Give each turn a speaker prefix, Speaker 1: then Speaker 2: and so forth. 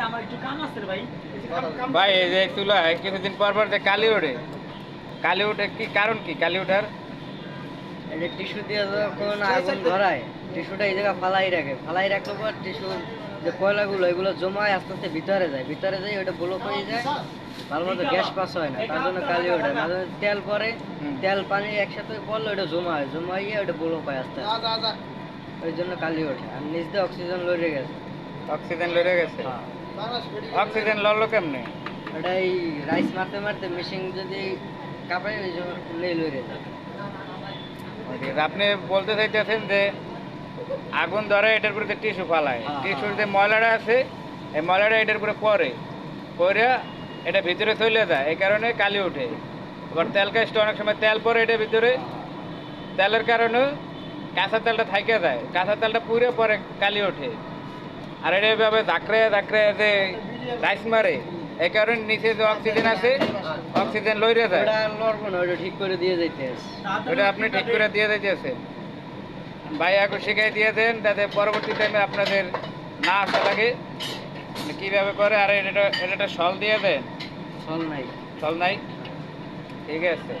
Speaker 1: ভাই। এই যে কাম- কাম-
Speaker 2: ভাই এই যে চুলায় কিছুদিন পর পর যে কালি ওঠে কালি ওঠে কি কারণ কি কালি ওঠার
Speaker 3: এই যে টিস্যু দিয়ে যখন আগুন ধরায় টিস্যুটা এই জায়গায় ফালাই রাখে। ফালাই রাখলে পর টিস্যু যে কয়লাগুলো এগুলো জমায় আস্তে আস্তে ভিতরে যায়। ভিতরে যায় ওটা ব্লক হয়ে যায়। ভালো মতো গ্যাস পাস হয় না তার জন্য কালি ওঠে মাঝে মাঝে তেল পরে তেল পানি একসাথে পড়লে ওটা জমা হয়। জমা হয়ে ওটা ব্লক হয় আস্তে আস্তে। ওই জন্য কালি ওঠে আর নিচ দিয়ে অক্সিজেন লড়ে গেছে।
Speaker 2: অক্সিজেন লড়ে গেছে?
Speaker 3: হ্যাঁ।
Speaker 2: অক্সিজেন লড়লো কেমনে?
Speaker 3: ওটা এই রাইস মারতে মারতে মেশিন যদি যায়।
Speaker 2: আপনি বলতে চাইতেছেন যে আগুন ধরে এটার উপরে টিস্যু ফালায়।
Speaker 3: হ্যাঁ,
Speaker 2: টিস্যুর
Speaker 3: হ্যাঁ।
Speaker 2: যে ময়লাটা আছে এই ময়লাটা এটার উপরে পরে পরে এটা ভিতরে চলে যায় এই কারণে কালি ওঠে। এবার তেল কাজটা অনেক সময় তেল পরে এটা ভিতরে। তেলের কারণে কাঁচা তেলটা থাইকে যায়। কাঁচা তেলটা পুরে পরে কালি ওঠে। আর এটা এভাবে ধাকড়ে ধাকড়ে যে রাইস মারে। এই কারণে নিচে যে অক্সিজেন আছে অক্সিজেন লইরে যায়।
Speaker 3: ওটা ঠিক করে দিয়ে যাইতে।
Speaker 2: ওটা আপনি ঠিক করে দিয়ে দিয়েছেন ভাই এখন শিখাই দিয়ে দেন যাতে পরবর্তী টাইমে আপনাদের না আসা লাগে। মানে কীভাবে করে আর এটা এটা সল দিয়ে দেন।
Speaker 3: ফল নাই।
Speaker 2: সল নাই? ঠিক আছে।